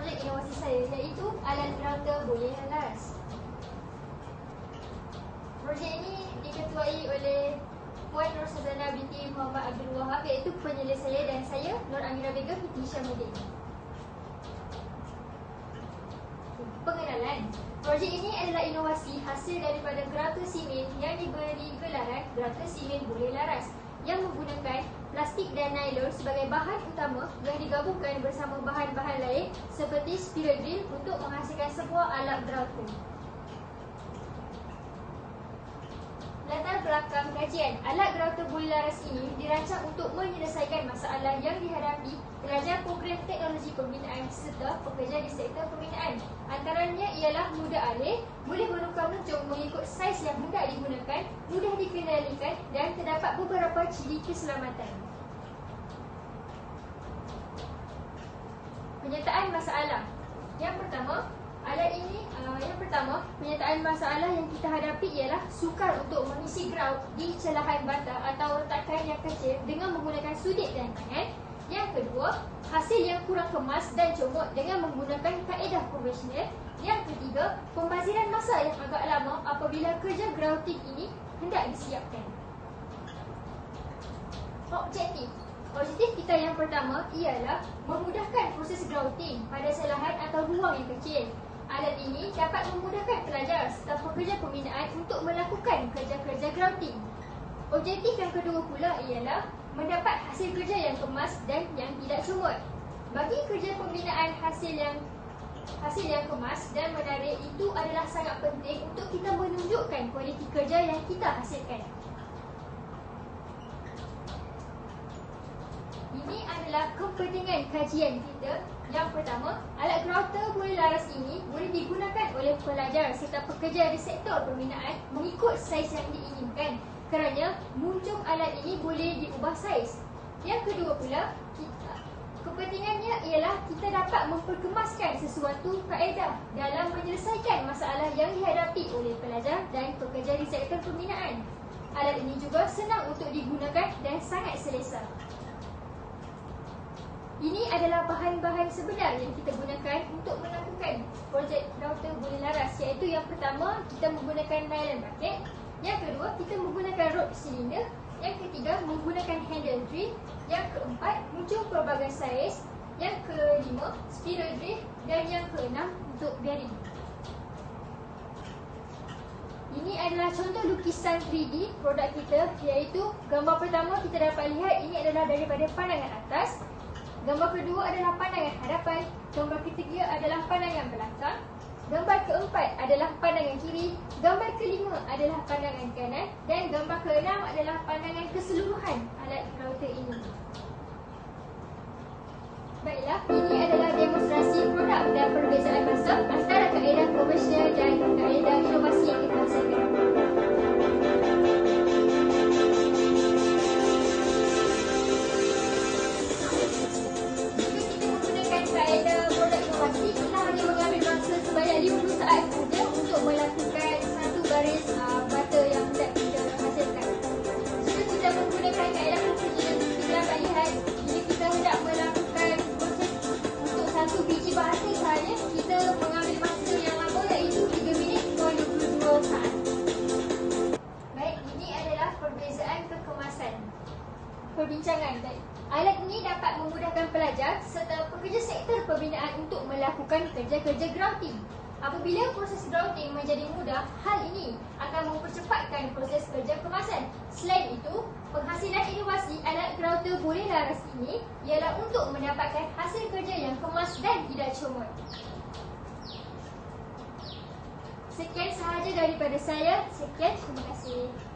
projek yang masih saya iaitu alat Rata Boleh halas. Projek ini diketuai oleh Puan Rosazana binti Muhammad Abdul Wahab iaitu penyelesaian dan saya Nur Amira Begum binti Syamudin. Pengenalan Projek ini adalah inovasi hasil daripada Gerata Simen yang diberi gelaran Gerata Simen Boleh Laras yang menggunakan nylon sebagai bahan utama yang digabungkan bersama bahan-bahan lain seperti spiral drill untuk menghasilkan sebuah alat gerakan. Latar belakang kajian alat gerauta laras ini dirancang untuk menyelesaikan masalah yang dihadapi pelajar program teknologi pembinaan serta pekerja di sektor pembinaan. Antaranya ialah mudah alih, boleh menukar mencung mengikut saiz yang hendak digunakan, mudah dikendalikan dan terdapat beberapa ciri keselamatan. Penyertaan masalah Yang pertama, Alat ini uh, yang pertama, penyataan masalah yang kita hadapi ialah sukar untuk mengisi grout di celahan bata atau retakan yang kecil dengan menggunakan sudik dan tangan. Yang kedua, hasil yang kurang kemas dan comot dengan menggunakan kaedah konvensional. Yang ketiga, pembaziran masa yang agak lama apabila kerja grouting ini hendak disiapkan. Objektif Objektif kita yang pertama ialah memudahkan proses grouting pada selahan atau ruang yang kecil. Alat ini dapat memudahkan pelajar serta pekerja pembinaan untuk melakukan kerja-kerja grouting. Objektif yang kedua pula ialah mendapat hasil kerja yang kemas dan yang tidak comot. Bagi kerja pembinaan hasil yang hasil yang kemas dan menarik itu adalah sangat penting untuk kita menunjukkan kualiti kerja yang kita hasilkan. Ini adalah kepentingan kajian kita yang pertama, alat grouter boleh laras ini boleh digunakan oleh pelajar serta pekerja di sektor pembinaan mengikut saiz yang diinginkan kerana muncung alat ini boleh diubah saiz. Yang kedua pula, kita, kepentingannya ialah kita dapat memperkemaskan sesuatu kaedah dalam menyelesaikan masalah yang dihadapi oleh pelajar dan pekerja di sektor pembinaan. Alat ini juga senang untuk digunakan dan sangat selesa. Ini adalah bahan-bahan sebenar yang kita gunakan untuk melakukan projek router boleh laras iaitu yang pertama kita menggunakan nylon bucket. Yang kedua kita menggunakan rod silinder yang ketiga menggunakan handle drill yang keempat muncul pelbagai saiz. Yang kelima spiral drill dan yang keenam untuk bearing. Ini adalah contoh lukisan 3D produk kita iaitu gambar pertama kita dapat lihat. Ini adalah daripada pandangan atas Gambar kedua adalah pandangan hadapan, gambar ketiga adalah pandangan belakang, gambar keempat adalah pandangan kiri, gambar kelima adalah pandangan kanan. Dan gambar keenam adalah pandangan keseluruhan alat router ini. Baiklah, ini adalah perbincangan dan alat ini dapat memudahkan pelajar serta pekerja sektor pembinaan untuk melakukan kerja-kerja grouting. Apabila proses grouting menjadi mudah, hal ini akan mempercepatkan proses kerja kemasan. Selain itu, penghasilan inovasi alat grouter boleh laras ini ialah untuk mendapatkan hasil kerja yang kemas dan tidak comot. Sekian sahaja daripada saya. Sekian, terima kasih.